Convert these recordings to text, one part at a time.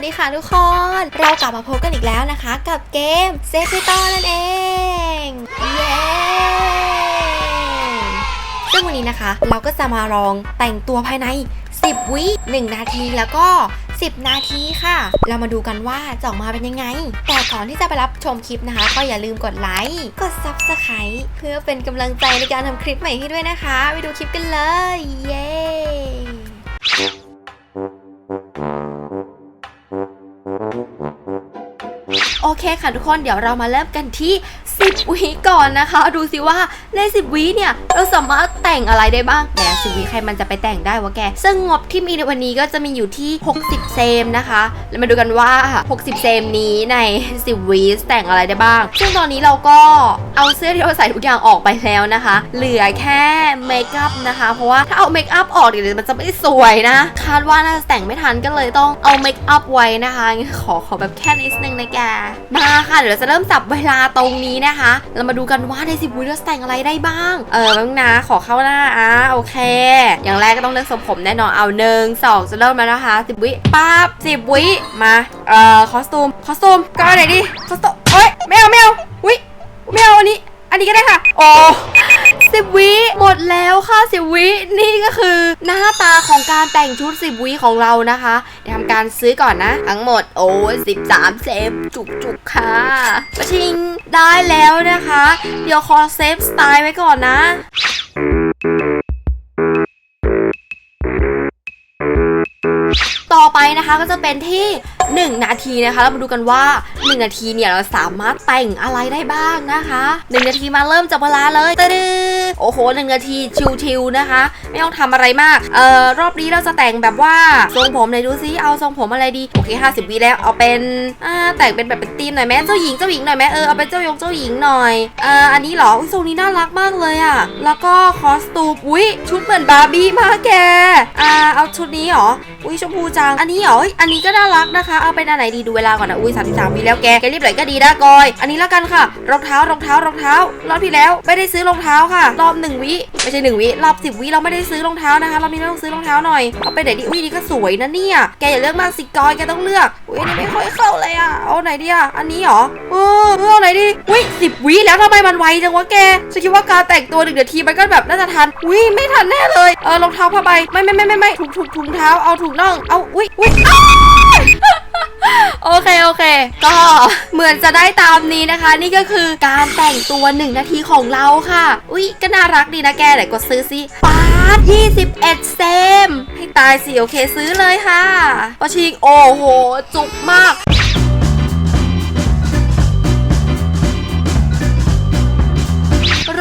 วัสดีค่ะทุกคน เรากลับมาพบกันอีกแล้วนะคะ กับเกมเซฟิตอนั่นเอง เย้ซึ่งวันนี้นะคะ เราก็จะมาลองแต่งตัวภายใน 10 วิ1นาทีแล้วก็ 10 นาทีค่ะ เรามาดูกันว่าจะออกมาเป็นยังไง แต่ก่อนที่จะไปรับชมคลิปนะคะ ก็อย่าลืมกดไลค์ กด Subscribe เพื่อเป็นกำลังใจในการทำคลิปใหม่ให้ด้วยนะคะ ไปดูคลิปกันเลย เย้ เคค่ะทุกคนเดี๋ยวเรามาเริ่มกันที่ 10วิก่อนนะคะ ดูสิว่าใน 10วิเนี่ย เราสามารถแต่งอะไรได้บ้างแหม10วิใครมันจะไปแต่งได้วะแก ซึ่งงบที่มีในวันนี้ก็จะมีอยู่ที่ 60 เซมนะคะ แล้วมาดูกันว่า 60 เซมนี้ใน 10วิแต่งอะไรได้บ้าง ซึ่งตอนนี้เราก็เอาเสื้อที่เราใส่ทุกอย่างออกไปแล้วนะคะ เหลือแค่เมคอัพนะคะ เพราะว่าถ้าเอาเมคอัพออกเดี๋ยวมันจะไม่สวยนะ คาดว่าน่าจะแต่งไม่ทันก็เลยต้องเอาเมคอัพไว้นะคะ ขอขอแบบแค่นิดนึงนะแก มาค่ะ เดี๋ยวเราจะเริ่มจับเวลาตรงนี้นะคะ เรามาดูกันว่าในสิบวิเราจะแต่งอะไรได้บ้าง เออบ้างนะขอเข้าหน้าอะโอเค อย่างแรกก็ต้องเลือกทรงผมแน่นอนเอาหนึ่งสองจะเริ่มแล้วนะคะสิบวิปั๊บสิบวิมาเอ่อคอสตูมคอสตูมก็ไหนดิคอสตูมเอ้ยไม่เอาไม่เอาวิไม่เอาอันนี้อันนี้ก็ได้ค่ะ โอ้ สิบวิ หมดแล้วค่ะสิบวิ นี่ก็คือหน้าตาของการแต่งชุดสิบวิของเรานะคะเดี๋ยวทำการซื้อก่อนนะ ทั้งหมดโอ้สิบสามเซฟ จุกจุกค่ะปะชิงได้แล้วนะคะ เดี๋ยวขอเซฟสไตล์ไว้ก่อนนะต่อไปนะคะก็จะเป็นที่ 1 นาทีนะคะ เรามาดูกันว่า 1 นาทีเนี่ยเราสามารถแต่งอะไรได้บ้างนะคะ 1 นาทีมาเริ่มจับเวลาเลยตะดือ โอ้โห1นาทีชิวๆนะคะ ไม่ต้องทำอะไรมาก เอ่อ รอบนี้เราจะแต่งแบบว่า ทรงผมไหนดูซิเอาทรงผมอะไรดี โอเค50วิแล้ว เอาเป็น อ่า แต่งเป็นแบบเป็นธีมหน่อยแม่เจ้าหญิงเจ้าหญิงหน่อยแม่เออ เอาเป็นเจ้ายงเจ้าหญิงหน่อย เอ่อ อันนี้เหรอ อุ้ยทรงนี้น่ารักมากเลยอะแล้วก็คอสตูม อุ้ยชุดเหมือนบาร์บี้มากแก อ่า เอาชุดนี้เหรอ อุ้ยชมพูจัง อันนี้เหรอ อันนี้ก็น่ารักนะคะ เอาเป็นอันไหนดีดูเวลาก่อนนะอุ้ยสามสิบสามวิแล้วแก แกรีบไหลก็ดีนะกอย อันนี้แล้วกันค่ะ รองเท้ารองเท้ารองเท้ารอบที่แล้วไม่ได้ซื้อรองเท้าค่ะรอบหนึ่งวิไม่ใช่หนึ่งวิรอบสิบวิเราไม่ได้ซื้อรองเท้านะคะรอบนี้เราต้องซื้อรองเท้าหน่อยเอาไปไหนดีอุ้ยนี่ก็สวยนะเนี่ยแกอย่าเลือกมากสิกอยแกต้องเลือกอุ้ยนนี้ไม่ค่อยเข้าเลยอะเอาไหนดีอะอันนี้เหรอเออเอาไหนดีอุ้ยสิบวิแล้วทำไมมันไวจังวะแกฉันคิดว่าการแต่งตัวหนึ่งนาทีมันก็แบบน่าจะทันอุ้ยไม่ทันแน่เลยเออรองเท้าผ้าใบไม่ไม่ไม่ไม่ไม่ถุงถุงถุงเท้าเอาถุงน่องเอาอุ้ยอุ้ย โอเค โอเค ก็เหมือนจะได้ตามนี้นะคะ นี่ก็คือการแต่งตัว 1 นาทีของเราค่ะ อุ้ยก็น่ารักดีนะแกไหนกดซื้อสิปาด21 เซม ให้ตายสิ โอเคซื้อเลยค่ะปะชิง โอ้โห จุกมาก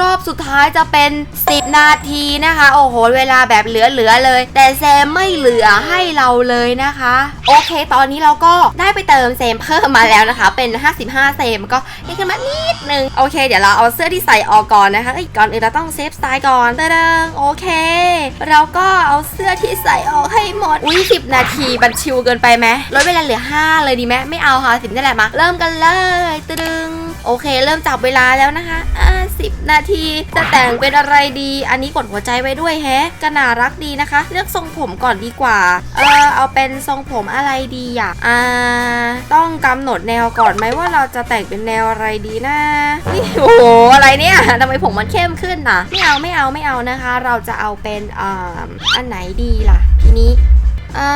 รอบสุดท้ายจะเป็น 10 นาทีนะคะ โอ้โห เวลาแบบเหลือๆเลย แต่แซมไม่เหลือให้เราเลยนะคะ โอเค ตอนนี้เราก็ได้ไปเติมเซมเพิ่มมาแล้วนะคะ เป็น 55 เซมก็ยังขึ้นมานิดนึง โอเค เดี๋ยวเราเอาเสื้อที่ใส่ออกก่อนนะคะอ้ยก่อนอื่นเราต้องเซฟสไตล์ก่อนเด้งโอเค เราก็เอาเสื้อที่ใส่ออกให้หมด อุ้ย10 นาทีบันชิวเกินไปไหมลดเวลาเหลือ 5 เลยดีไหมไม่เอาค่ะ10นี่แหละมา เริ่มกันเลยตึงโอเค เริ่มจับเวลาแล้วนะคะอ่า 10 นาที จะแต่งเป็นอะไรดี อันนี้กดหัวใจไว้ด้วยแฮะก็น่ารักดีนะคะ เลือกทรงผมก่อนดีกว่า เออเอาเป็นทรงผมอะไรดีอะอ่าต้องกำหนดแนวก่อนไหมว่าเราจะแต่งเป็นแนวอะไรดีนะอุ๊ยโอ้โหอะไรเนี่ยทำไมผมมันเข้มขึ้นน่ะไม่เอาไม่เอาไม่เอานะคะ เราจะเอาเป็นอ่าอันไหนดีล่ะ ทีนี้อ่า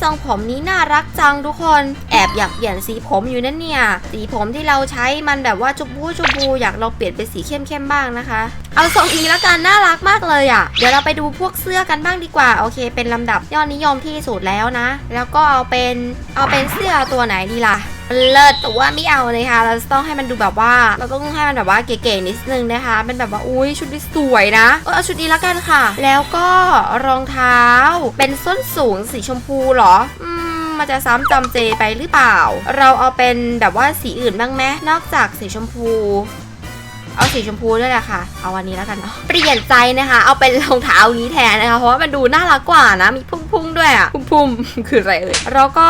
ทรงผมนี้น่ารักจังทุกคน แอบอยากเปลี่ยนสีผมอยู่นั่นเนี่ย สีผมที่เราใช้มันแบบว่าชุบูชุบูอยากลองเปลี่ยนเป็นสีเข้มๆบ้างนะคะ เอาทรงนี้แล้วกันน่ารักมากเลยอะ่ะ เดี๋ยวเราไปดูพวกเสื้อกันบ้างดีกว่า โอเค เป็นลำดับยอดนิยมที่สุดแล้วนะ แล้วก็เอาเป็นเอาเป็นเสื้อตัวไหนดีล่ะ เลิศแต่ว่าไม่เอาเลยค่ะเราจะต้องให้มันดูแบบว่า เราต้องให้มันแบบว่าเก๋ๆนิดนึงนะคะ เป็นแบบว่าอุ้ยชุดนี้สวยนะเออเอาชุดนี้แล้วกันค่ะ แล้วก็รองเท้าเป็นส้นสูงสีชมพูเหรออืมมันจะซ้ำจำเจไปหรือเปล่า เราเอาเป็นแบบว่าสีอื่นบ้างไหมนอกจากสีชมพู เอาสีชมพูด้วยแหละค่ะ เอาวันนี้แล้วกันเนาะ เปลี่ยนใจนะคะ เอาเป็นรองเท้านี้แทนนะคะ เพราะว่ามันดูน่ารักกว่านะ มีพุ่งๆด้วยอะพุ่งๆคืออะไรเอ่ย แล้วก็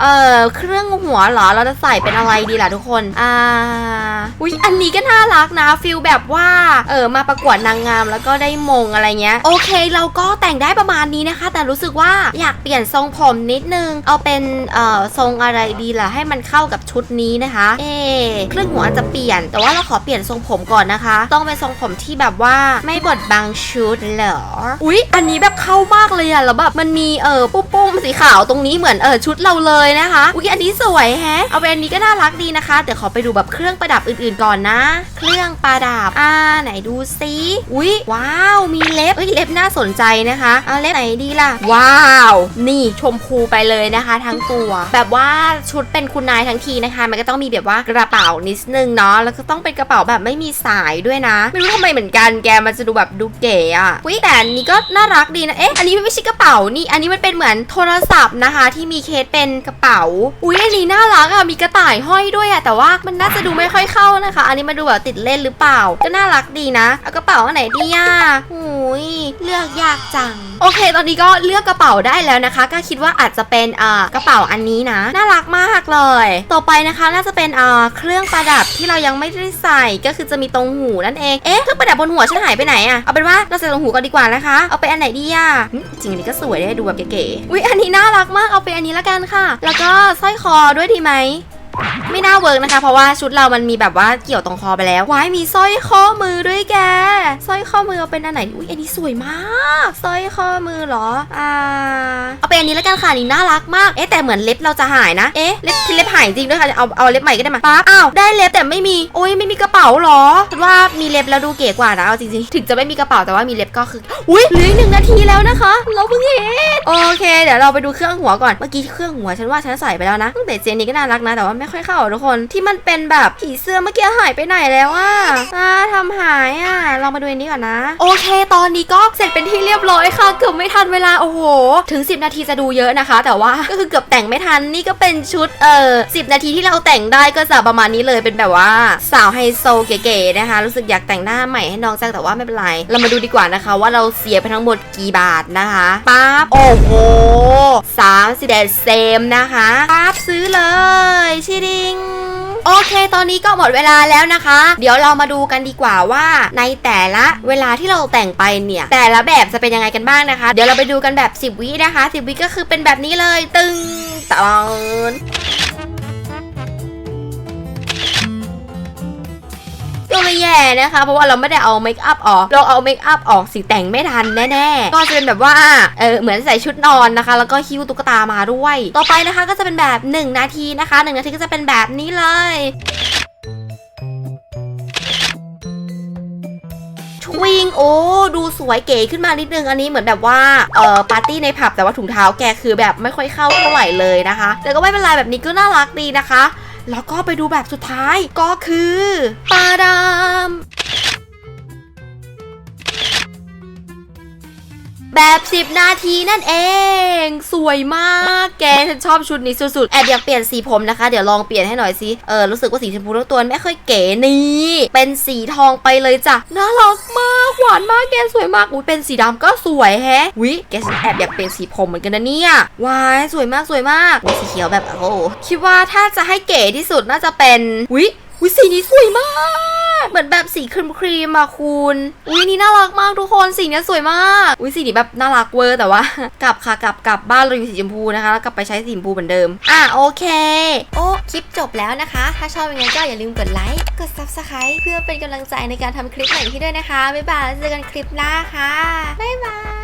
เอ่อ เครื่องหัวเหรอ เราจะใส่เป็นอะไรดีล่ะทุกคน อ่า อุ๊ยอันนี้ก็น่ารักนะ ฟิลแบบว่า เออ มาประกวดนางงามแล้วก็ได้มงอะไรเงี้ย โอเค เราก็แต่งได้ประมาณนี้นะคะ แต่รู้สึกว่าอยากเปลี่ยนทรงผมนิดนึง เอาเป็น เอ่อ ทรงอะไรดีล่ะ ให้มันเข้ากับชุดนี้นะคะ เอ๊ะเครื่องหัวอาจจะเปลี่ยน แต่ว่าเราขอเปลี่ยนทรงผมก่อนนะคะ ต้องเป็นทรงผมที่แบบว่าไม่บดบังชุดเหรอ อุ๊ย อันนี้แบบเข้ามากเลยอะแล้วแบบมันมีเออปุ้มๆสีขาวตรงนี้เหมือนเออชุดเราเลยนะคะ อุ๊ย อันนี้สวยแฮะ เอาเป็นอันนี้ก็น่ารักดีนะคะ เดี๋ยวขอไปดูแบบเครื่องประดับอื่นๆก่อนนะ เครื่องประดับ อ่า ไหนดูซิอุ๊ย ว้าว มีเล็บเอ้ย เล็บน่าสนใจนะคะเอาเล็บไหนดีล่ะ ว้าว นี่ชมพูไปเลยนะคะ ทั้งตัว แบบว่าชุดเป็นคุณนายทั้งทีนะคะ มันก็ต้องมีแบบว่ากระเป๋านิดนึงเนาะ แล้วก็ต้องเป็นกระเป๋าแบบไม่มีสายด้วยนะ ไม่รู้ทำไมเหมือนกันแกมันจะดูแบบดูเก๋อะอุ๊ยแต่อันนี้ก็น่ารักดีนะ เอ๊ะ อันนี้ไม่ใช่กระเป๋านี่ อันนี้มันเป็นเหมือนโทรศัพท์นะคะ ที่มีเคสเป็นกระเป๋า อุ๊ยอันนี้น่ารักอะมีกระต่ายห้อยด้วยอะแต่ว่ามันน่าจะดูไม่ค่อยเข้านะคะ อันนี้มาดูแบบติดเล่นหรือเปล่า ก็น่ารักดีนะ เอากระเป๋าอันไหนดีอะหูยเลือกยากจัง โอเค ตอนนี้ก็เลือกกระเป๋าได้แล้วนะคะ ก็คิดว่าอาจจะเป็นอ่ากระเป๋าอันนี้นะ น่ารักมากเลย ต่อไปนะคะ น่าจะเป็นอ่าเครื่องประดับที่เรายังไม่ได้ใส่ก็คือจะมีตรงหูนั่นเอง เอ๊ะเครื่องประดับบนหัวฉันหายไปไหนอะเอาเป็นว่าเราใส่ตรงหูก่อนดีกว่านะคะ เอาไปอันไหนดีอะจริงอันนี้ก็สวยได้ดูแบบเก๋ๆอุ๊ยอันนี้น่ารักมาก เอาไปอันนี้ละกันค่ะ แล้วก็สร้อยคอด้วยดีไหม ไม่น่าเวิร์กนะคะ เพราะว่าชุดเรามันมีแบบว่าเกี่ยวตรงคอไปแล้ววายมีสร้อยข้อมือด้วยแกสร้อยข้อมือเอาเป็นอันไหนอุ้ยอันนี้สวยมากสร้อยข้อมือเหรออ่าเอาเป็นอันนี้แล้วกันค่ะนี่น่ารักมากเอ๊ะแต่เหมือนเล็บเราจะหายนะเอ๊ะเล็บเล็บหายจริงด้วยค่ะเอาเอาเล็บใหม่ก็ได้มาปั๊บอ้าวได้เล็บแต่ไม่มีโอ้ยไม่มีกระเป๋าเหรอว่ามีเล็บแล้วดูเก๋กว่านะเอาจริงๆถึงจะไม่มีกระเป๋าแต่ว่ามีเล็บก็คืออุ้ยเหลือหนึ่งนาทีแล้วนะคะ เราเพิ่งเห็นโอเค เดี๋ยวเราไปดูเครื่องหัวก่อนเมื่อกี้เครื่องหัวฉันว่าฉันใส่ไปแล้วนะแต่เจนนี้ก็น่ารักนะแต่ว่าไม่ค่อยเข้าทุกคนที่มันเป็นแบบผีเสื้อเมื่อกี้หายไปไหนแล้วอะอ่าทำหายอะลองมาดูอันนี้ก่อนนะ โอเค ตอนนี้ก็เสร็จเป็นที่เรียบร้อยค่ะเกือบไม่ทันเวลาโอ้โห ถึง 10 นาทีจะดูเยอะนะคะ แต่ว่าก็คือเกือบแต่งไม่ทันนี่ก็เป็นชุดเออ10นาทีที่เราแต่งได้ก็จะประมาณนี้เลยเป็นแบบว่าสาวไฮโซเก๋ๆนะคะ รู้สึกอยากแต่งหน้าใหม่ให้น้องจังแต่ว่าไม่เป็นไร เรามาดูดีกว่านะคะ ว่าเราเสียไปทั้งหมดกี่บาทนะคะปั๊บโอ้โห3 1เซมนะคะปั๊บซื้อเลยชิดิงโอเค ตอนนี้ก็หมดเวลาแล้วนะคะ เดี๋ยวเรามาดูกันดีกว่าว่า ในแต่ละเวลาที่เราแต่งไปเนี่ย แต่ละแบบจะเป็นยังไงกันบ้างนะคะ เดี๋ยวเราไปดูกันแบบ 10 วินะคะ 10 วิก็คือเป็นแบบนี้เลย ตึงตอน ก็ไม่แย่นะคะ เพราะว่าเราไม่ได้เอาเมคอัพออก เราเอาเมคอัพออกสีแต่งไม่ทันแน่ๆ ก็จะเป็นแบบว่า เออ เหมือนใส่ชุดนอนนะคะ แล้วก็หิ้วตุ๊กตามาด้วย ต่อไปนะคะก็จะเป็นแบบ 1 นาทีนะคะ 1 นาทีก็จะเป็นแบบนี้เลยวิงโอ้ดูสวยเก๋ขึ้นมานิดนึงอันนี้เหมือนแบบว่าเอ่อปาร์ตี้ในผับแต่ว่าถุงเท้าแกคือแบบไม่ค่อยเข้าเท่าไหร่เลยนะคะ แต่ก็ไม่เป็นไรแบบนี้ก็น่ารักดีนะคะ แล้วก็ไปดูแบบสุดท้ายก็คือปาดาม แบบ 10 นาทีนั่นเอง สวยมากแกฉันชอบชุดนี้สุดๆแอบอยากเปลี่ยนสีผมนะคะ เดี๋ยวลองเปลี่ยนให้หน่อยสิเออรู้สึกว่าสีชมพูทั้งตัวไม่ค่อยเก๋นี่เป็นสีทองไปเลยจ้ะน่ารักมากหวานมากแกสวยมากอุ้ยเป็นสีดำก็สวยแฮะวิแกฉันแอบอยากเปลี่ยนสีผมเหมือนกันนะเนี่ยวายสวยมากสวยมากสีเขียวแบบโอ้คิดว่าถ้าจะให้เก๋ที่สุดน่าจะเป็นวิวิสีนี้สวยมาก เหมือนแบบสีครีมครีมอะคุณอุ้ยนี่น่ารักมากทุกคนสีเนี้ยสวยมากอุ้ยสีนี้แบบน่ารักเวอร์แต่ว่ากลับค่ะกลับกลับบ้านเราอยู่สีชมพูนะคะแล้วกลับไปใช้สีชมพูเหมือนเดิม อะโอเค โอ้คลิปจบแล้วนะคะ ถ้าชอบยังไงก็อย่าลืมกดไลค์กดซับสไคร b e เพื่อเป็นกำลังใจในการทำคลิปใหม่ที่ด้วยนะคะบ๊ายบายแล้วเจอกันคลิปหน้าค่ะบ๊ายบาย